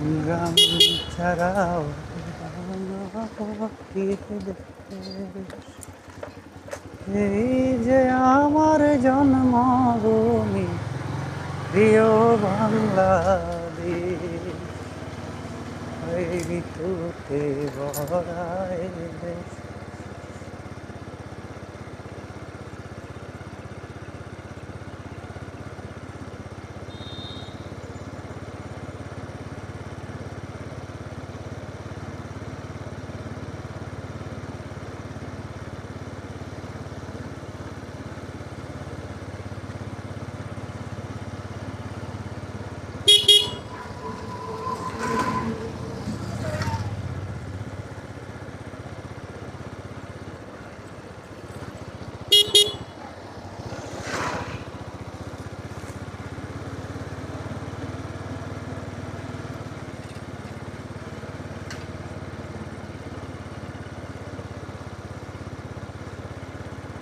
গ্রাম ছাড়াও এই যে আমার জন্মভূমি প্রিয় বাংলাদেশ ঋতুতে ভরায় দেশ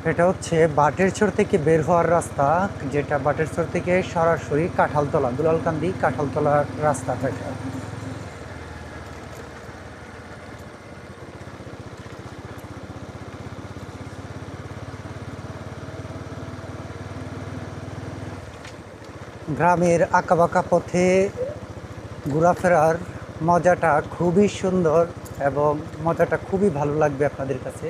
এটা হচ্ছে বাটেরচর থেকে বের হওয়ার রাস্তা, যেটা বাটেরচর থেকে সরাসরি কাঁঠালতলা, দুলালকান্দি কাঁঠালতলার রাস্তা এটা গ্রামের আঁকাবাঁকা পথে ঘোরাফেরার মজাটা খুবই সুন্দর এবং মজাটা খুবই ভালো লাগবে আপনাদের কাছে।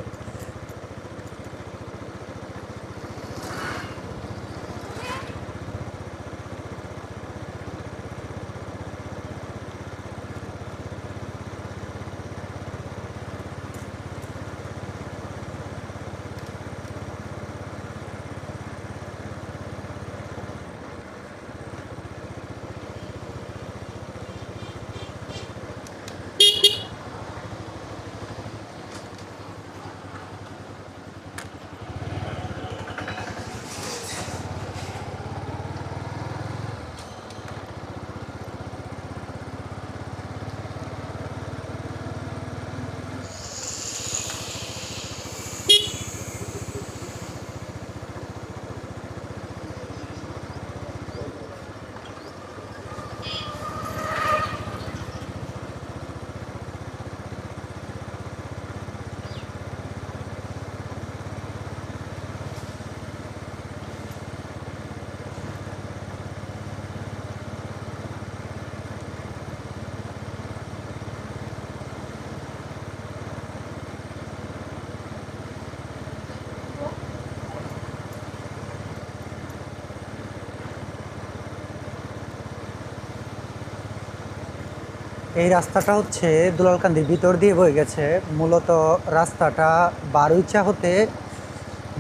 এই রাস্তাটা হচ্ছে দুলালকান্দির ভিতর দিয়ে বয়ে গেছে। মূলত রাস্তাটা বারুইচা হতে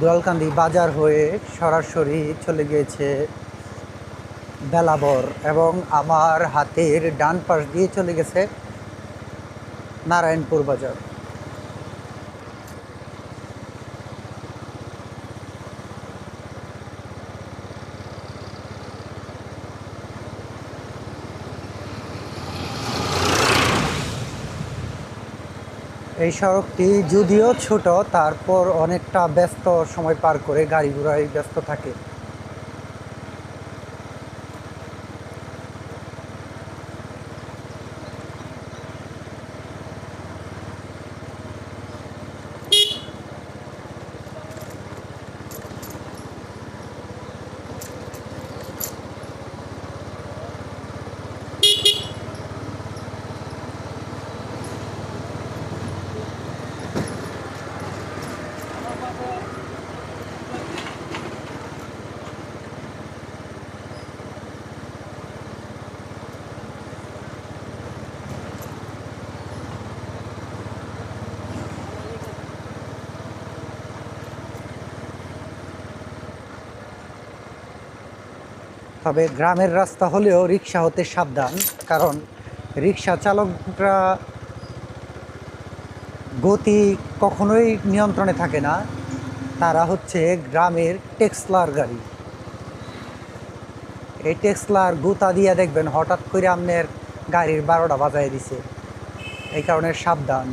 দুলালকান্দি বাজার হয়ে সরাসরি চলে গিয়েছে বেলাবর এবং আমার হাতের ডান পাশ দিয়ে চলে গেছে নারায়ণপুর বাজার। এই সড়কটি যদিও ছোট তারপর অনেকটা ব্যস্ত সময় পার করে গাড়ি ঘোড়ায় ব্যস্ত থাকে। তবে গ্রামের রাস্তা হলেও রিক্সা হতে সাবধান, কারণ রিক্সা চালকরা গতি কখনোই নিয়ন্ত্রণে থাকে না। তারা হচ্ছে গ্রামের টেক্সলার গাড়ি। এই টেক্সলার গুতা দিয়ে দেখবেন, হঠাৎ করে আপনার গাড়ির বারোটা বাজায় দিছে। এই কারণে সাবধান।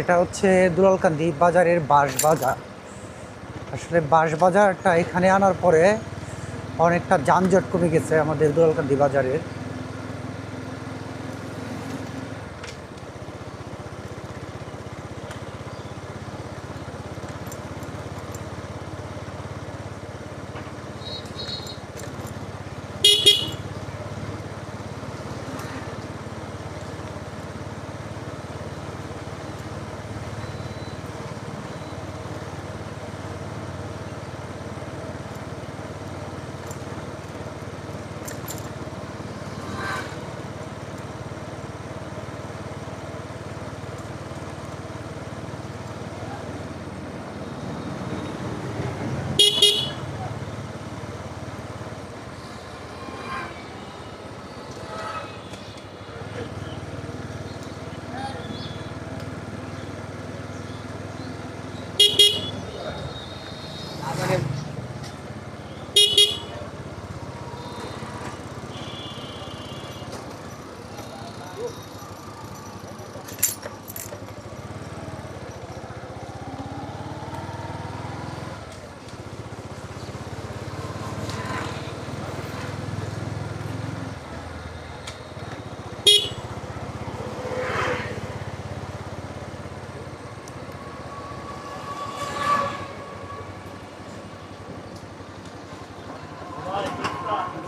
এটা হচ্ছে দুলালকান্দি বাজারের বাঁশ বাজার আসলে বাঁশ বাজারটা এখানে আনার পরে অনেকটা যানজট কমে গেছে আমাদের দুলালকান্দি বাজারের।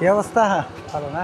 কি অবস্থা? ভালো না?